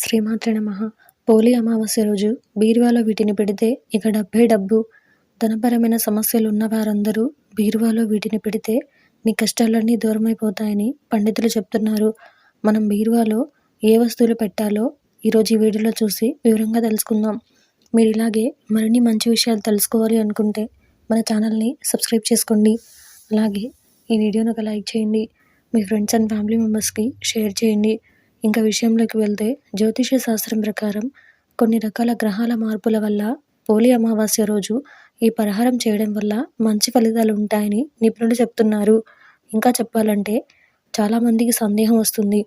శ్రీమాత్రి నమ. పోలి అమావాస్య రోజు బీరువాలో వీటిని పెడితే ఇక డబ్బే డబ్బు. ధనపరమైన సమస్యలు ఉన్న వారందరూ బీరువాలో వీటిని పెడితే మీ కష్టాలన్నీ దూరమైపోతాయని పండితులు చెప్తున్నారు. మనం బీరువాలో ఏ వస్తువులు పెట్టాలో ఈరోజు ఈ వీడియోలో చూసి వివరంగా తెలుసుకుందాం. మీరు ఇలాగే మరిన్ని మంచి విషయాలు తెలుసుకోవాలి అనుకుంటే మన ఛానల్ని సబ్స్క్రైబ్ చేసుకోండి. అలాగే ఈ వీడియోను ఒక లైక్ చేయండి. మీ ఫ్రెండ్స్ అండ్ ఫ్యామిలీ మెంబర్స్కి షేర్ చేయండి. ఇంకా విషయంలోకి వెళ్తే జ్యోతిష శాస్త్రం ప్రకారం కొన్ని రకాల గ్రహాల మార్పుల వల్ల పోలి అమావాస్య రోజు ఈ పరిహారం చేయడం వల్ల మంచి ఫలితాలు ఉంటాయని నిపుణులు చెప్తున్నారు. ఇంకా చెప్పాలంటే చాలామందికి సందేహం వస్తుంది.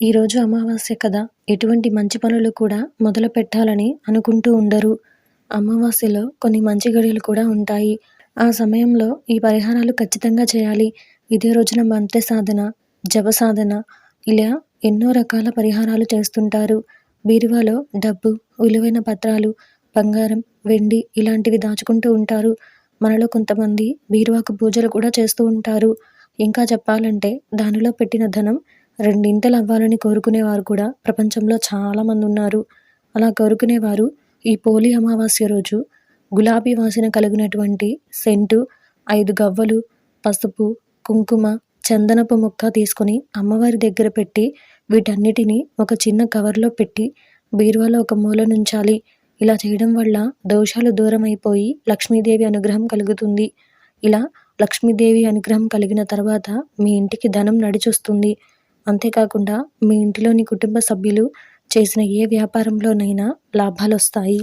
ఈరోజు అమావాస్య కదా ఎటువంటి మంచి పనులు కూడా మొదలు పెట్టాలని అనుకుంటూ ఉండరు. అమావాస్యలో కొన్ని మంచి గడియలు కూడా ఉంటాయి. ఆ సమయంలో ఈ పరిహారాలు ఖచ్చితంగా చేయాలి. ఇదే రోజున మంత్ర సాధన జప సాధన ఇలా ఎన్నో రకాల పరిహారాలు చేస్తుంటారు. బీరువాలో డబ్బు విలువైన పత్రాలు బంగారం వెండి ఇలాంటివి దాచుకుంటూ ఉంటారు. మనలో కొంతమంది బీరువాకు పూజలు కూడా చేస్తూ ఉంటారు. ఇంకా చెప్పాలంటే దానిలో పెట్టిన ధనం రెండింతలు అవ్వాలని కోరుకునేవారు కూడా ప్రపంచంలో చాలామంది ఉన్నారు. అలా కోరుకునేవారు ఈ పోలి అమావాస్య రోజు గులాబీ వాసన కలిగినటువంటి సెంటు ఐదు గవ్వలు పసుపు కుంకుమ చందనపు ముక్క తీసుకొని అమ్మవారి దగ్గర పెట్టి వీటన్నిటిని ఒక చిన్న కవర్లో పెట్టి బీరువాలో ఒక మూల నుంచాలి. ఇలా చేయడం వల్ల దోషాలు దూరం అయిపోయి లక్ష్మీదేవి అనుగ్రహం కలుగుతుంది. ఇలా లక్ష్మీదేవి అనుగ్రహం కలిగిన తర్వాత మీ ఇంటికి ధనం నడిచొస్తుంది. అంతేకాకుండా మీ ఇంటిలోని కుటుంబ సభ్యులు చేసిన ఏ వ్యాపారంలోనైనా లాభాలు వస్తాయి